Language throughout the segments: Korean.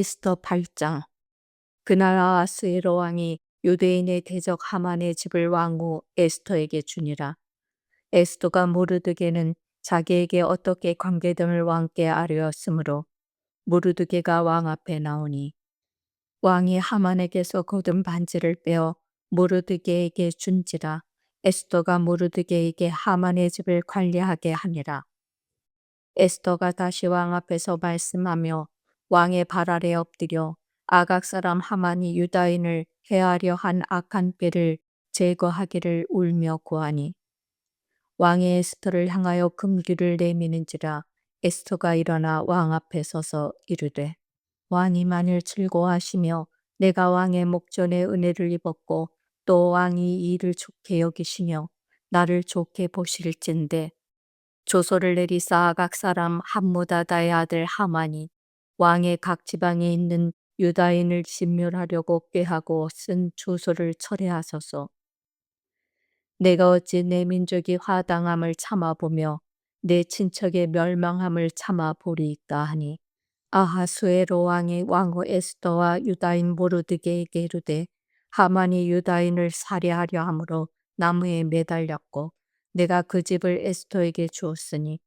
에스더 8장 그날 아하스에로 왕이 유대인의 대적 하만의 집을 왕후 에스더에게 주니라. 에스더가 모르드게는 자기에게 어떻게 관계됨을 왕께 아뢰었으므로 모르드게가 왕 앞에 나오니 왕이 하만에게서 거둔 반지를 빼어 모르드게에게 준지라 에스더가 모르드게에게 하만의 집을 관리하게 하니라. 에스더가 다시 왕 앞에서 말씀하며 왕의 발 아래 엎드려 아각 사람 하만이 유다인을 해하려 한 악한 꾀를 제거하기를 울며 구하니 왕의 에스더를 향하여 금기를 내미는지라 에스더가 일어나 왕 앞에 서서 이르되 왕이 만일 즐거워하시며 내가 왕의 목전에 은혜를 입었고 또 왕이 이 일을 좋게 여기시며 나를 좋게 보실진데 조소를 내리사 아각 사람 함무다다의 아들 하만이 왕의 각 지방에 있는 유다인을 진멸하려고 꾀하고 쓴 조소를 철회하소서. 내가 어찌 내 민족이 화당함을 참아보며 내 친척의 멸망함을 참아보리이까 하니 아하수에로 왕이 왕후 에스더와 유다인 모르드게에게 이르되 하만이 유다인을 살해하려 함으로 나무에 매달렸고 내가 그 집을 에스더에게 주었으니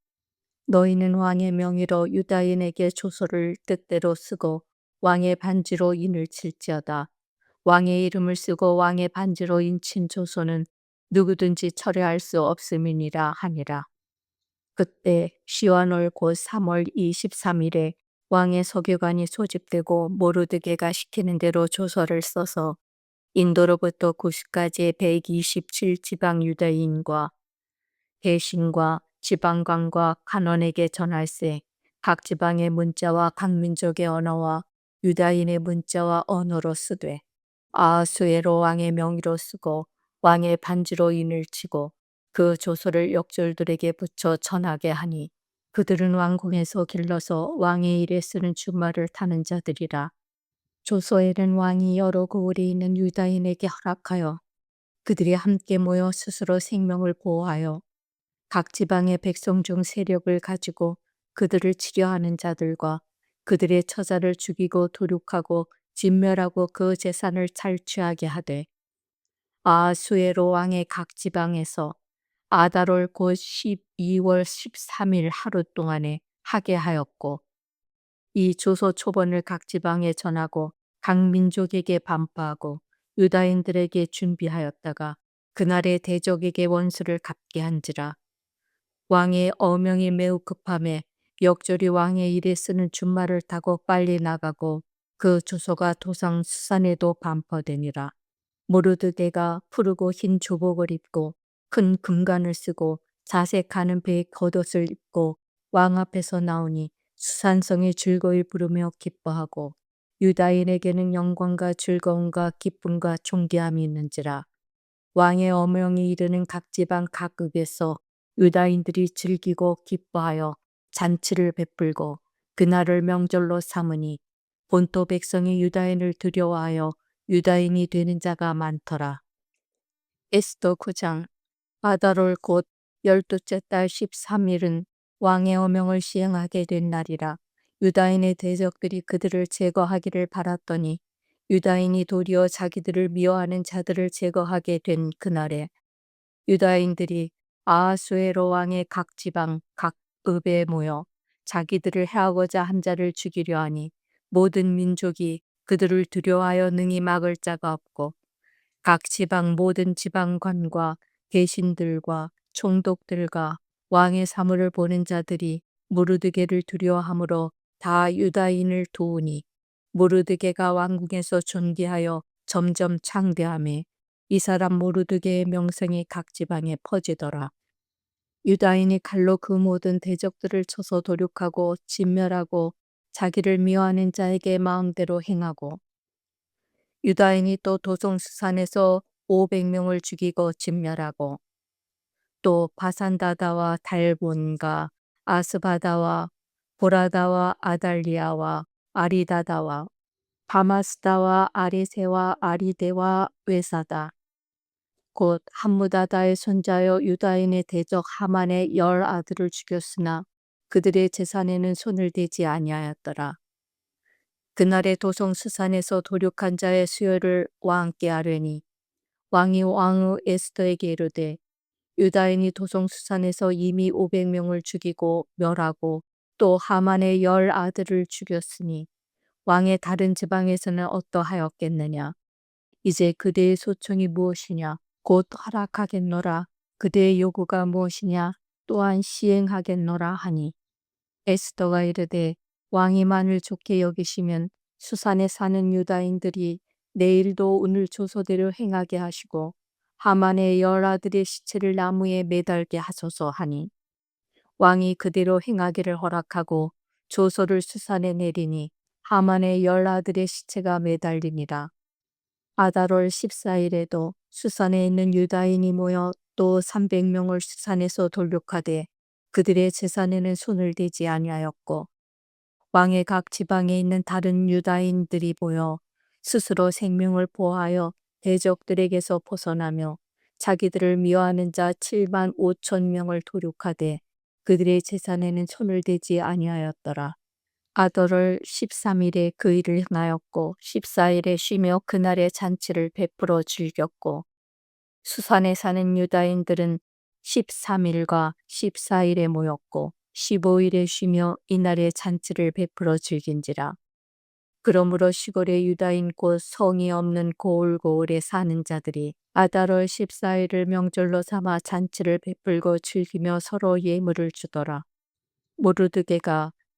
너희는 왕의 명의로 유다인에게 조서를 뜻대로 쓰고 왕의 반지로 인을 칠지어다. 왕의 이름을 쓰고 왕의 반지로 인친 조서는 누구든지 철회할 수 없음이니라 하니라. 그때 시완월 곧 3월 23일에 왕의 서기관이 소집되고 모르드게가 시키는 대로 조서를 써서 인도로부터 구스까지의 127 지방 유다인과 대신과 지방관과 간원에게 전할세 각 지방의 문자와 각 민족의 언어와 유다인의 문자와 언어로 쓰되 아하수에로 왕의 명의로 쓰고 왕의 반지로 인을 치고 그 조서를 역졸들에게 붙여 전하게 하니 그들은 왕궁에서 길러서 왕의 일에 쓰는 주말을 타는 자들이라. 조서에는 왕이 여러 고을에 있는 유다인에게 허락하여 그들이 함께 모여 스스로 생명을 보호하여 각 지방의 백성 중 세력을 가지고 그들을 치려하는 자들과 그들의 처자를 죽이고 도륙하고 진멸하고 그 재산을 탈취하게 하되 아수에로 왕의 각 지방에서 아다롤 곧 12월 13일 하루 동안에 하게 하였고 이 조서 초본을 각 지방에 전하고 각 민족에게 반포하고 유다인들에게 준비하였다가 그날의 대적에게 원수를 갚게 한지라 왕의 어명이 매우 급함에 역절이 왕의 일에 쓰는 준말을 타고 빨리 나가고 그 주소가 도상 수산에도 반포되니라. 모르드게가 푸르고 흰 조복을 입고 큰 금관을 쓰고 자색하는 배에 겉옷을 입고 왕 앞에서 나오니 수산성이 즐거이 부르며 기뻐하고 유다인에게는 영광과 즐거움과 기쁨과 존귀함이 있는지라 왕의 어명이 이르는 각 지방 각극에서 유다인들이 즐기고 기뻐하여 잔치를 베풀고 그날을 명절로 삼으니 본토 백성이 유다인을 두려워하여 유다인이 되는 자가 많더라. 에스더 9장 아다롤 곧 열두째 달 13일은 왕의 어명을 시행하게 된 날이라 유다인의 대적들이 그들을 제거하기를 바랐더니 유다인이 도리어 자기들을 미워하는 자들을 제거하게 된 그날에 유다인들이 아하수에로 왕의 각 지방 각 읍에 모여 자기들을 해하고자 한 자를 죽이려 하니 모든 민족이 그들을 두려워하여 능히 막을 자가 없고 각 지방 모든 지방관과 대신들과 총독들과 왕의 사물을 보는 자들이 무르드게를 두려워하므로 다 유다인을 도우니 무르드게가 왕궁에서 존귀하여 점점 창대함에 이 사람 모르드게의 명성이 각 지방에 퍼지더라. 유다인이 칼로 그 모든 대적들을 쳐서 도륙하고 진멸하고 자기를 미워하는 자에게 마음대로 행하고 유다인이 또 도송수산에서 500명을 죽이고 진멸하고 또 바산다다와 달본과 아스바다와 보라다와 아달리아와 아리다다와 바마스다와 아리세와 아리데와 외사다 곧 함무다다의 손자여 유다인의 대적 하만의 열 아들을 죽였으나 그들의 재산에는 손을 대지 아니하였더라. 그날의 도성 수산에서 도륙한 자의 수요를 왕께 아뢰니 왕이 왕후 에스더에게 이르되 유다인이 도성 수산에서 이미 500명을 죽이고 멸하고 또 하만의 열 아들을 죽였으니 왕의 다른 지방에서는 어떠하였겠느냐 이제 그대의 소청이 무엇이냐 곧 허락하겠노라. 그대의 요구가 무엇이냐? 또한 시행하겠노라 하니. 에스더가 이르되 왕이 만일 좋게 여기시면 수산에 사는 유다인들이 내일도 오늘 조소대로 행하게 하시고 하만의 열 아들의 시체를 나무에 매달게 하소서 하니. 왕이 그대로 행하기를 허락하고 조소를 수산에 내리니 하만의 열 아들의 시체가 매달리니라. 아다롤 14일에도 수산에 있는 유다인이 모여 또 300명을 수산에서 돌격하되 그들의 재산에는 손을 대지 아니하였고 왕의 각 지방에 있는 다른 유다인들이 보여 스스로 생명을 보호하여 대적들에게서 벗어나며 자기들을 미워하는 자 7만 5천 명을 도륙하되 그들의 재산에는 손을 대지 아니하였더라. 아더를 13일에 그 일을 행하였고 14일에 쉬며 그날의 잔치를 베풀어 즐겼고 수산에 사는 유다인들은 13일과 14일에 모였고 15일에 쉬며 이날의 잔치를 베풀어 즐긴지라. 그러므로 시골의 유다인 곳 성이 없는 고을고을에 사는 자들이 아달월 14일을 명절로 삼아 잔치를 베풀고 즐기며 서로 예물을 주더라. 모르드게가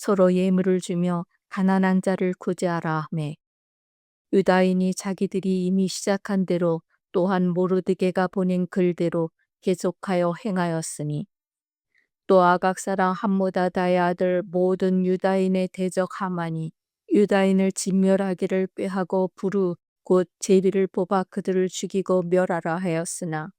서로 예물을 주며 가난한 자를 구제하라 하매. 유다인이 자기들이 이미 시작한 대로 또한 모르드게가 보낸 글대로 계속하여 행하였으니 또 아각 사람 함모다다의 아들 모든 유다인의 대적 하만이 유다인을 진멸하기를 꾀하고 부르 곧 제비를 뽑아 그들을 죽이고 멸하라 하였으나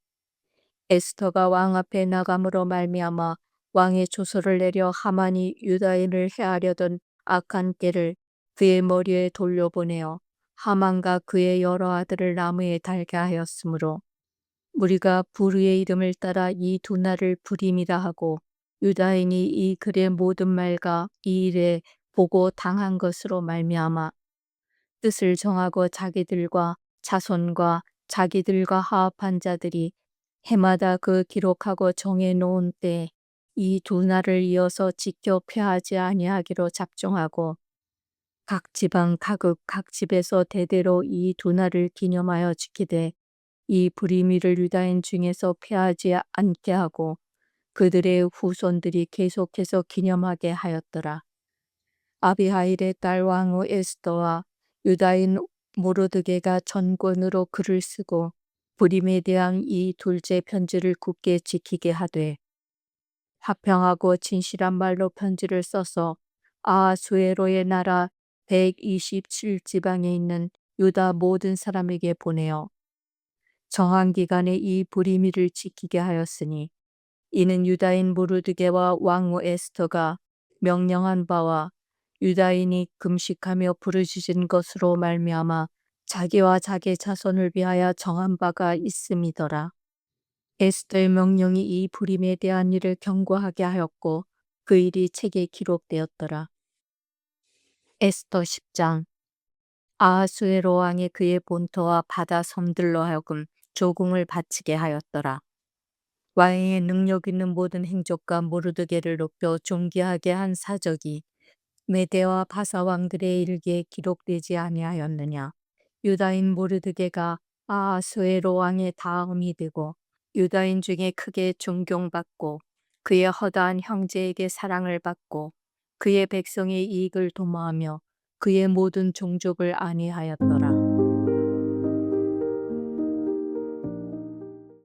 에스더가 왕 앞에 나감으로 말미암아 왕의 조서를 내려 하만이 유다인을 해하려던 악한 깨를 그의 머리에 돌려보내어 하만과 그의 여러 아들을 나무에 달게 하였으므로 우리가 부르의 이름을 따라 이 두 날을 불임이라 하고 유다인이 이 글의 모든 말과 이 일에 보고 당한 것으로 말미암아 뜻을 정하고 자기들과 자손과 자기들과 하합한 자들이 해마다 그 기록하고 정해 놓은 때 이 두 날을 이어서 지켜 폐하지 아니하기로 작정하고 각 지방 각읍 각 집에서 대대로 이 두 날을 기념하여 지키되 이 불임이를 유다인 중에서 폐하지 않게 하고 그들의 후손들이 계속해서 기념하게 하였더라. 아비하일의 딸 왕후 에스더와 유다인 모르드게가 전권으로 글을 쓰고 불임에 대한 이 둘째 편지를 굳게 지키게 하되 화평하고 진실한 말로 편지를 써서 아하수에로의 나라 127지방에 있는 유다 모든 사람에게 보내어 정한 기간에 이 불임이를 지키게 하였으니 이는 유다인 모르드게와 왕후 에스터가 명령한 바와 유다인이 금식하며 부르짖은 것으로 말미암아 자기와 자기 자손을 위하여 정한 바가 있음이더라. 에스더의 명령이 이 불임에 대한 일을 경고하게 하였고 그 일이 책에 기록되었더라. 에스더 10장 아하수에로 왕이 그의 본토와 바다 섬들로 하여금 조공을 바치게 하였더라. 왕의 능력 있는 모든 행적과 모르드게를 높여 존귀하게 한 사적이 메대와 바사 왕들의 일기에 기록되지 아니하였느냐. 유다인 모르드게가 아하수에로 왕의 다음이 되고 유다인 중에 크게 존경받고 그의 허다한 형제에게 사랑을 받고 그의 백성의 이익을 도모하며 그의 모든 종족을 안위하였더라.